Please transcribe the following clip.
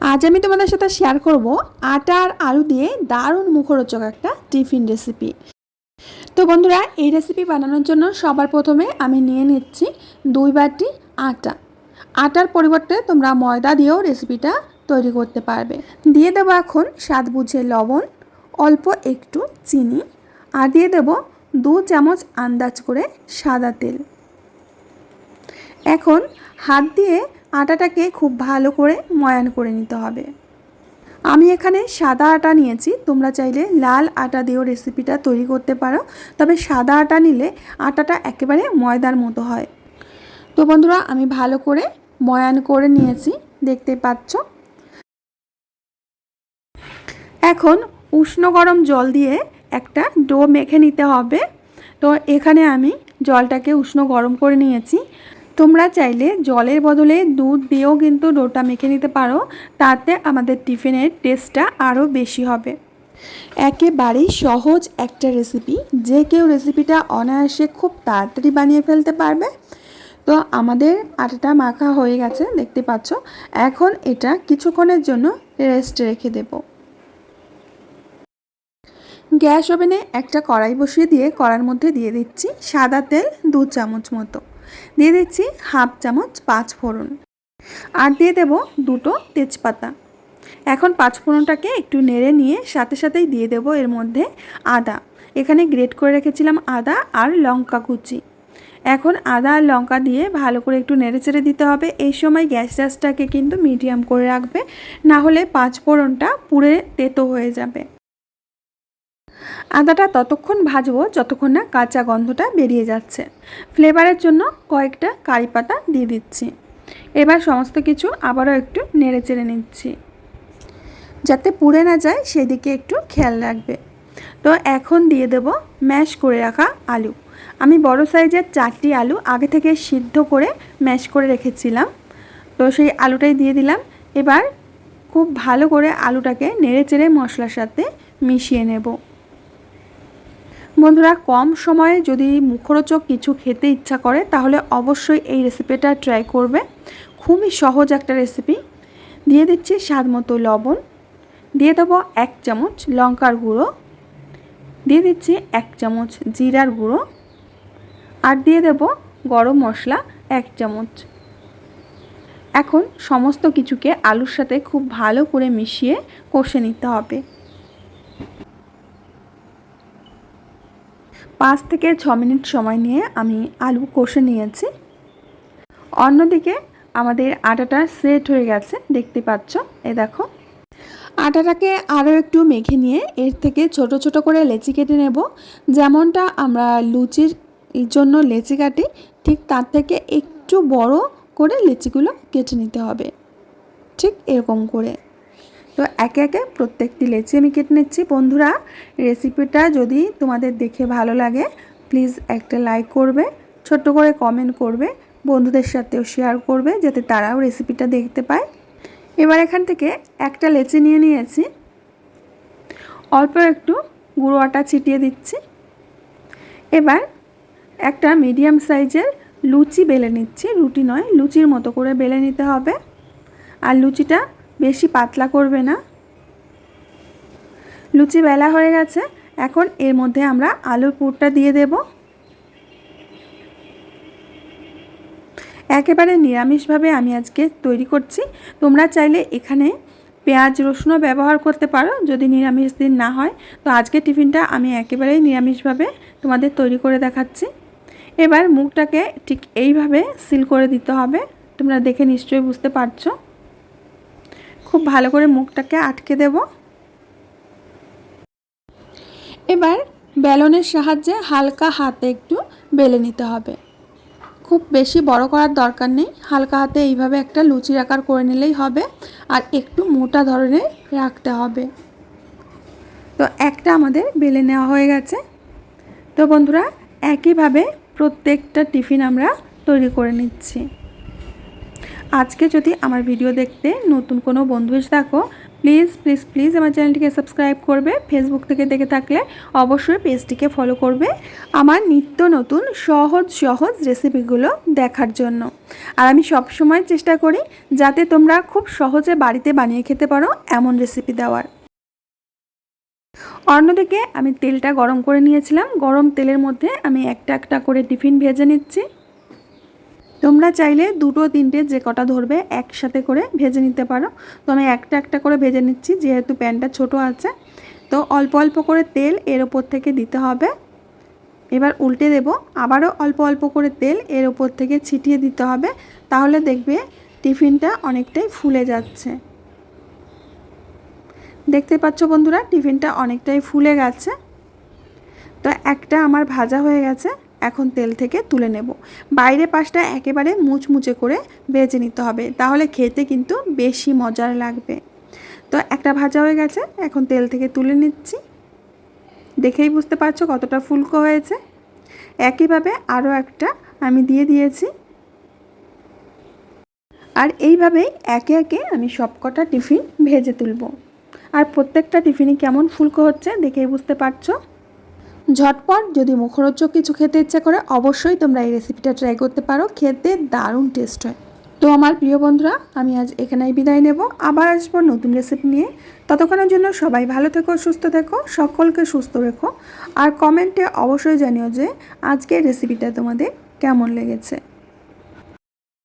আজ আমি তোমাদের সাথে শেয়ার করব আটা আর আলু দিয়ে দারুণ মুখরোচক একটা টিফিন রেসিপি তো বন্ধুরা, এই রেসিপি বানানোর জন্য সবার প্রথমে আমি নিয়ে নিচ্ছি দুই বাটি আটা। আটার পরিবর্তে তোমরা ময়দা দিয়েও রেসিপিটা তৈরি করতে পারবে। দিয়ে দেবো এখন স্বাদ বুঝে লবণ, অল্প একটু চিনি, আর দিয়ে দেবো দু চামচ আন্দাজ করে সাদা তেল। এখন হাত দিয়ে আটাটাকে খুব ভালো করে ময়ান করে নিতে হবে। আমি এখানে সাদা আটা নিয়েছি, তোমরা চাইলে লাল আটা দিয়েও রেসিপিটা তৈরি করতে পারো, তবে সাদা আটা নিলে আটাটা একেবারে ময়দার মতো হয়। তো বন্ধুরা, আমি ভালো করে ময়ান করে নিয়েছি, দেখতে পাচ্ছ? এখন উষ্ণ গরম জল দিয়ে একটা ডো মেখে নিতে হবে। তো এখানে আমি জলটাকে উষ্ণ গরম করে নিয়েছি তোমরা চাইলে জলের বদলে দুধ দিয়েও কিন্তু ডোটা মেখে নিতে পারো। তাতে আমাদের টিফিনের টেস্টটা আরও বেশি হবে। একেবারেই সহজ একটা রেসিপি যে কেউ রেসিপিটা অনায়াসে খুব তাড়াতাড়ি বানিয়ে ফেলতে পারবে। তো আমাদের আটাটা মাখা হয়ে গেছে, দেখতে পাচ্ছ? এখন এটা কিছুক্ষণের জন্য রেস্টে রেখে দেবো। গ্যাস ওভেনে একটা কড়াই বসিয়ে দিয়ে কড়ার মধ্যে দিয়ে দিচ্ছি সাদা তেল দু চামচ মতো। দিয়ে দিচ্ছি হাফ চামচ পাঁচ ফোড়ন। আর দিয়ে দেব দুটো তেজপাতা। এখন পাঁচ ফোড়নটাকে একটু নেড়ে নিয়ে সাথে সাথেই দিয়ে দেব এর মধ্যে আদা। এখানে গ্রেট করে রেখেছিলাম আদা আর লঙ্কা কুচি। এখন আদা আর লঙ্কা দিয়ে ভালো করে একটু নেড়ে চেড়ে দিতে হবে। এই সময় গ্যাস গ্যাসটাকে কিন্তু মিডিয়াম করে রাখবে। না হলে পাঁচ ফোড়নটা পুড়ে তেতো হয়ে যাবে। আদাটা ততক্ষণ ভাজবো যতক্ষণ না কাঁচা গন্ধটা বেরিয়ে যাচ্ছে। ফ্লেভারের জন্য কয়েকটা কারি পাতা দিয়ে দিচ্ছি। এবার সমস্ত কিছু আবারও একটু নেড়ে চেড়ে নিচ্ছি। যাতে পুড়ে না যায় সেদিকে একটু খেয়াল রাখবে। তো এখন দিয়ে দেব ম্যাশ করে রাখা আলু। আমি বড় সাইজের চারটি আলু আগে থেকে সিদ্ধ করে ম্যাশ করে রেখেছিলাম। তো সেই আলুটাই দিয়ে দিলাম। এবার খুব ভালো করে আলুটাকে নেড়ে চেড়ে মশলার সাথে মিশিয়ে নেব। বন্ধুরা, কম সময়ে যদি মুখরোচক কিছু খেতে ইচ্ছা করে, তাহলে অবশ্যই এই রেসিপিটা ট্রাই করবে। খুবই সহজ একটা রেসিপি দিয়ে দিচ্ছি স্বাদ মতো লবণ। দিয়ে দেবো এক চামচ লঙ্কার গুঁড়ো। দিয়ে দিচ্ছি এক চামচ জিরার গুঁড়ো। আর দিয়ে দেব গরম মশলা এক চামচ। এখন সমস্ত কিছুকে আলুর সাথে খুব ভালো করে মিশিয়ে কষে নিতে হবে। পাঁচ থেকে ছ মিনিট সময় নিয়ে আমি আলু কষে নিয়েছি। অন্যদিকে আমাদের আটাটা সেট হয়ে গেছে, দেখতে পাচ্ছ? এ দেখো। আটাটাকে আরও একটু মেখে নিয়ে এর থেকে ছোট ছোট করে লেচি কেটে নেব। যেমনটা আমরা লুচির জন্য লেচি কাটি, ঠিক তার থেকে একটু বড় করে লেচিগুলো কেটে নিতে হবে। ঠিক এরকম করে। তো একে একে প্রত্যেকটি লেচি আমি কেটে নিচ্ছি। বন্ধুরা রেসিপিটা যদি তোমাদের দেখে ভালো লাগে প্লিজ একটা লাইক করবে, ছোট্ট করে কমেন্ট করবে, বন্ধুদের সাথেও শেয়ার করবে, যাতে তারাও রেসিপিটা দেখতে পায়। এবার এখান থেকে একটা লেচি নিয়ে নিয়েছি। অল্প একটু গুঁড়ো আটা ছিটিয়ে দিচ্ছি। এবার একটা মিডিয়াম সাইজের লুচি বেলে নিচ্ছি। রুটি নয়, লুচির মতো করে বেলে নিতে হবে। আর লুচিটা বেশি পাতলা করবে না। লুচি বেলা হয়ে গেছে, এখন এর মধ্যে আমরা আলুর পুরটা দিয়ে দেব। একেবারে নিরামিষভাবে আমি আজকে তৈরি করছি। তোমরা চাইলে এখানে পেঁয়াজ রসুনও ব্যবহার করতে পারো, যদি নিরামিষ দিন না হয়। তো আজকে টিফিনটা আমি একেবারেই নিরামিষভাবে তোমাদের তৈরি করে দেখাচ্ছি। এবার মুখটাকে ঠিক এইভাবে সিল করে দিতে হবে। তোমরা দেখে নিশ্চয়ই বুঝতে পারছ। খুব ভালো করে মুখটাকে আটকে দেব। এবার বেলনের সাহায্যে হালকা হাতে একটু বেলে নিতে হবে। খুব বেশি বড় করার দরকার নেই, হালকা হাতে এইভাবে একটা লুচির আকার করে নিলেই হবে আর একটু মোটা ধরনের রাখতে হবে। তো একটা আমাদের বেলে নেওয়া হয়ে গেছে। তো বন্ধুরা, একইভাবে প্রত্যেকটা টিফিন আমরা তৈরি করে নিচ্ছি। আজকে যদি আমার ভিডিও দেখতে নতুন কোনো বন্ধু এসে থাকো প্লিজ প্লিজ প্লিজ আমার চ্যানেলটিকে সাবস্ক্রাইব করবে। ফেসবুক থেকে দেখে থাকলে অবশ্যই পেজটিকে ফলো করবে আমার নিত্য নতুন সহজ সহজ রেসিপিগুলো দেখার জন্য। আর আমি সব সময় চেষ্টা করি যাতে তোমরা খুব সহজে বাড়িতে বানিয়ে খেতে পারো এমন রেসিপি দেওয়ার। অন্যদিকে আমি তেলটা গরম করে নিয়েছিলাম। গরম তেলের মধ্যে আমি একটা একটা করে টিফিন ভেজে নিচ্ছি। তোমরা চাইলে দুটো তিনটে যে কটা ধরবে একসাথে করে ভেজে নিতে পারো। তো আমি একটা একটা করে ভেজে নিচ্ছি, যেহেতু প্যানটা ছোট আছে। তো অল্প অল্প করে তেল এর ওপর থেকে দিতে হবে। এবার উল্টে দেব, আবারও অল্প অল্প করে তেল এর ওপর থেকে ছিটিয়ে দিতে হবে। তাহলে দেখবে টিফিনটা অনেকটাই ফুলে যাচ্ছে। দেখতে পাচ্ছ বন্ধুরা, টিফিনটা অনেকটাই ফুলে গেছে। তো একটা আমার ভাজা হয়ে গেছে। এখন তেল থেকে তুলে নেব। বাইরে পাশটা একেবারে মুচমুচে করে বেজে নিতে হবে। তাহলে খেতে কিন্তু বেশি মজার লাগবে। তো একটা ভাজা হয়ে গেছে, এখন তেল থেকে তুলে নিচ্ছি। দেখেই বুঝতে পারছ কতটা ফুলকো হয়েছে। একইভাবে আরও একটা আমি দিয়ে দিয়েছি। আর এইভাবেই একে একে আমি সবকটা টিফিন ভেজে তুলব। আর প্রত্যেকটা টিফিনই কেমন ফুলকো হচ্ছে দেখেই বুঝতে পারছ। ঝটপট, যদি মুখরোচক কিছু খেতে ইচ্ছে করে, অবশ্যই তোমরা এই রেসিপিটা ট্রাই করতে পারো। খেতে দারুণ টেস্ট হয়। তো আমার প্রিয় বন্ধুরা, আমি আজ এখানেই বিদায় নেব। আবার আসব নতুন রেসিপি নিয়ে। ততক্ষণের জন্য সবাই ভালো থেকো, সুস্থ থেকো, সকলকে সুস্থ রেখো। আর কমেন্টে অবশ্যই জানিও যে আজকের রেসিপিটা তোমাদের কেমন লেগেছে।